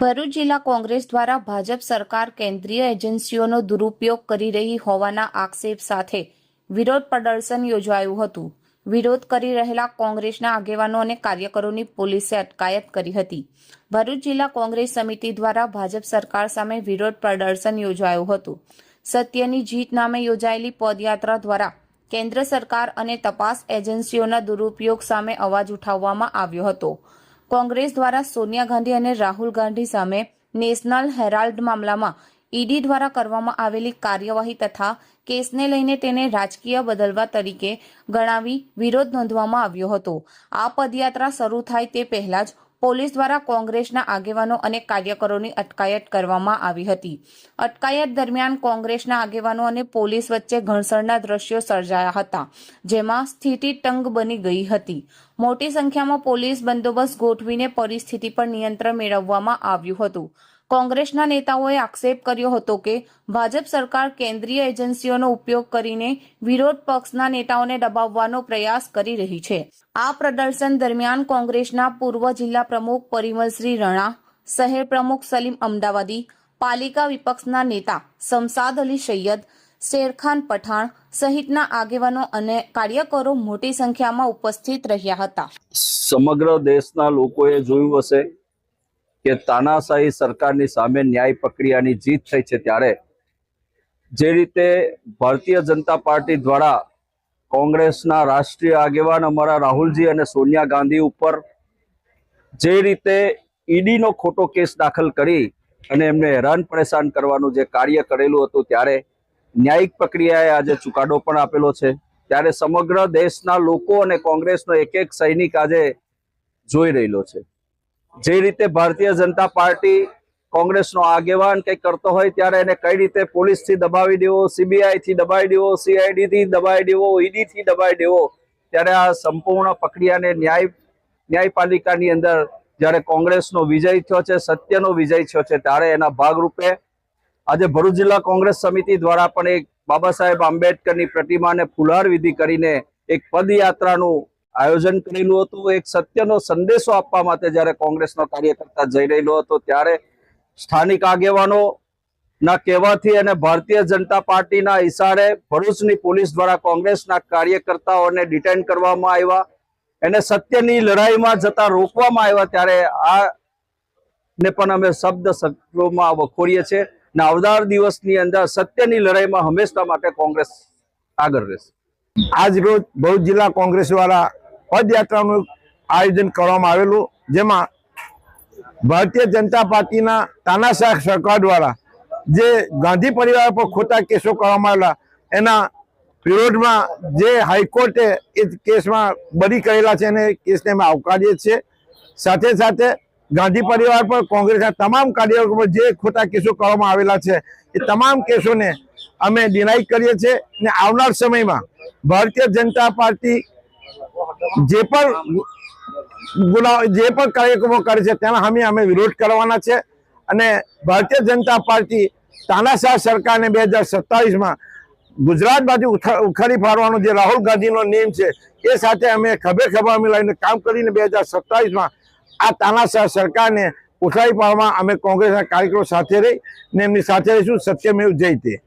ભરૂચ જિલ્લા કોંગ્રેસ દ્વારા ભાજપ સરકાર કેન્દ્રીય એજન્સીઓનો દુરુપયોગ કરી રહી હોવાના આક્ષેપ સાથે વિરોધ પ્રદર્શન યોજાયું હતું. વિરોધ કરી રહેલા કોંગ્રેસના આગેવાનો અને કાર્યકરોની પોલીસે અટકાયત કરી હતી. ભરૂચ જિલ્લા કોંગ્રેસ સમિતિ દ્વારા ભાજપ સરકાર સામે વિરોધ પ્રદર્શન યોજાયું હતું. સત્યની જીત નામે યોજાયેલી પદયાત્રા દ્વારા કેન્દ્ર સરકાર અને તપાસ એજન્સીઓના દુરુપયોગ સામે અવાજ ઉઠાવવામાં આવ્યો હતો. કોંગ્રેસ દ્વારા સોનિયા ગાંધી અને રાહુલ ગાંધી સામે નેશનલ હેરાલ્ડ મામલામાં ઈડી દ્વારા કરવામાં આવેલી કાર્યવાહી તથા કેસને લઈને તેને રાજકીય બદલવા તરીકે ગણાવી વિરોધ નોંધવામાં આવ્યો હતો. આ પદયાત્રા શરૂ થાય તે પહેલા જ પોલીસ દ્વારા કોંગ્રેસના આગેવાનો અને કાર્યકરોની અટકાયત કરવામાં આવી હતી. અટકાયત દરમિયાન કોંગ્રેસના આગેવાનો અને પોલીસ વચ્ચે ઘણસરના દ્રશ્યો સર્જાયા હતા, જેમાં સ્થિતિ તંગ બની ગઈ હતી. મોટી સંખ્યામાં પોલીસ બંદોબસ્ત ગોઠવીને પરિસ્થિતિ પર નિયંત્રણ મેળવવામાં આવ્યું હતું. કોંગ્રેસના નેતાઓએ આક્ષેપ કર્યો હતો કે ભાજપ સરકાર કેન્દ્રીય એજન્સીઓનો ઉપયોગ કરીને વિરોધ પક્ષના નેતાઓને દબાવવાનો પ્રયાસ કરી રહી છે. આ પ્રદર્શન દરમિયાન કોંગ્રેસના પૂર્વ જિલ્લા પ્રમુખ પરિમલશ્રી રણા, શહેર પ્રમુખ સલીમ અમદાવાદી, પાલિકા વિપક્ષના નેતા શમસાદ અલી સૈયદ, શેરખાન પઠાણ સહિતના આગેવાનો અને કાર્યકરો મોટી સંખ્યામાં ઉપસ્થિત રહ્યા હતા. સમગ્ર દેશના લોકોએ જોયું હશે કે તાનાશાહી સરકારની સામે ન્યાય પ્રક્રિયાની જીત થઈ છે ત્યારે જે રીતે ભારતીય જનતા પાર્ટી દ્વારા કોંગ્રેસના રાષ્ટ્રીય આગેવાન અમારા રાહુલજી અને સોનિયા ગાંધી ઉપર જે રીતે ઈડીનો ખોટો કેસ દાખલ કરી અને એમને હેરાન પરેશાન કરવાનું જે કાર્ય કરેલું હતું ત્યારે ન્યાયિક પ્રક્રિયાએ આજે ચુકાદો પણ આપેલો છે. ત્યારે સમગ્ર દેશના લોકો અને કોંગ્રેસનો એક એક સૈનિક આજે જોઈ રહેલો છે. જે રીતે ભારતીય જનતા પાર્ટી કોંગ્રેસનો આગેવાન કંઈક કરતો હોય ત્યારે એને કઈ રીતે પોલીસથી દબાવી દેવો, સીબીઆઈથી દબાઈ દેવો, સીઆઈડીથી દબાવી દેવો, ઈડીથી દબાઈ દેવો, ત્યારે આ સંપૂર્ણ પ્રક્રિયાને ન્યાય, ન્યાયપાલિકાની અંદર જ્યારે કોંગ્રેસનો વિજય થયો છે, સત્યનો વિજય થયો છે, ત્યારે એના ભાગરૂપે આજે ભરૂચ જિલ્લા કોંગ્રેસ સમિતિ દ્વારા પણ એક બાબા સાહેબ આંબેડકરની પ્રતિમાને ફુલહાર વિધિ કરીને એક પદયાત્રાનું આયોજન કરેલું હતું, એક સત્યનો સંદેશો આપવા માટે જ્યારે કોંગ્રેસનો કાર્યકર્તા જઈ રહેલો હતો, ત્યારે સ્થાનિક આગેવાનો ના કહેવાથી અને ભારતીય જનતા પાર્ટીના ઇશારે ભરૂચની પોલીસ દ્વારા કોંગ્રેસના કાર્યકર્તાઓને ડિટેન કરવામાં આવ્યા. એને સત્યની લડાઈમાં જતા રોકવામાં આવ્યા, ત્યારે આ ને પણ અમે શબ્દ શબ્દોમાં વખોડીએ છીએ ને આવનાર દિવસની અંદર સત્યની લડાઈમાં હંમેશા માટે કોંગ્રેસ આગળ રહેશે. આજ રોજ ભરૂચ જિલ્લા કોંગ્રેસ દ્વારા પદયાત્રાનું આયોજન કરવામાં આવેલું, જેમાં ભારતીય જનતા પાર્ટીના તાનાશાહ સરકાર દ્વારા જે ગાંધી પરિવાર પર ખોટા કેસો કરવામાં આવેલા, એના વિરોધમાં જે હાઈકોર્ટે એ કેસમાં બરી કરેલા છે અને કેસને અમે આવકારીએ છીએ. સાથે સાથે ગાંધી પરિવાર પર કોંગ્રેસના તમામ કાર્યકરો પર જે ખોટા કેસો કરવામાં આવેલા છે, એ તમામ કેસોને અમે ડિનાઈ કરીએ છીએ. અને આવનાર સમયમાં ભારતીય જનતા પાર્ટી જે પણ ગુના જે પણ કાર્યક્રમો કરે છે, તેના સામે અમે વિરોધ કરવાના છે. અને ભારતીય જનતા પાર્ટી તાનાશાહ સરકારને બે હજાર સત્તાવીસમાં ગુજરાત બાજુ ઉખા- ઉખાડી ફાડવાનો જે રાહુલ ગાંધીનો નિયમ છે, એ સાથે અમે ખભે ખભા મિલાવીને કામ કરીને બે હજાર સત્તાવીસમાં આ તાનાશાહ સરકારને ઉઠાવી પાડવામાં અમે કોંગ્રેસના કાર્યકરો સાથે રહી ને એમની સાથે રહીશું. સત્યમેવ જયતે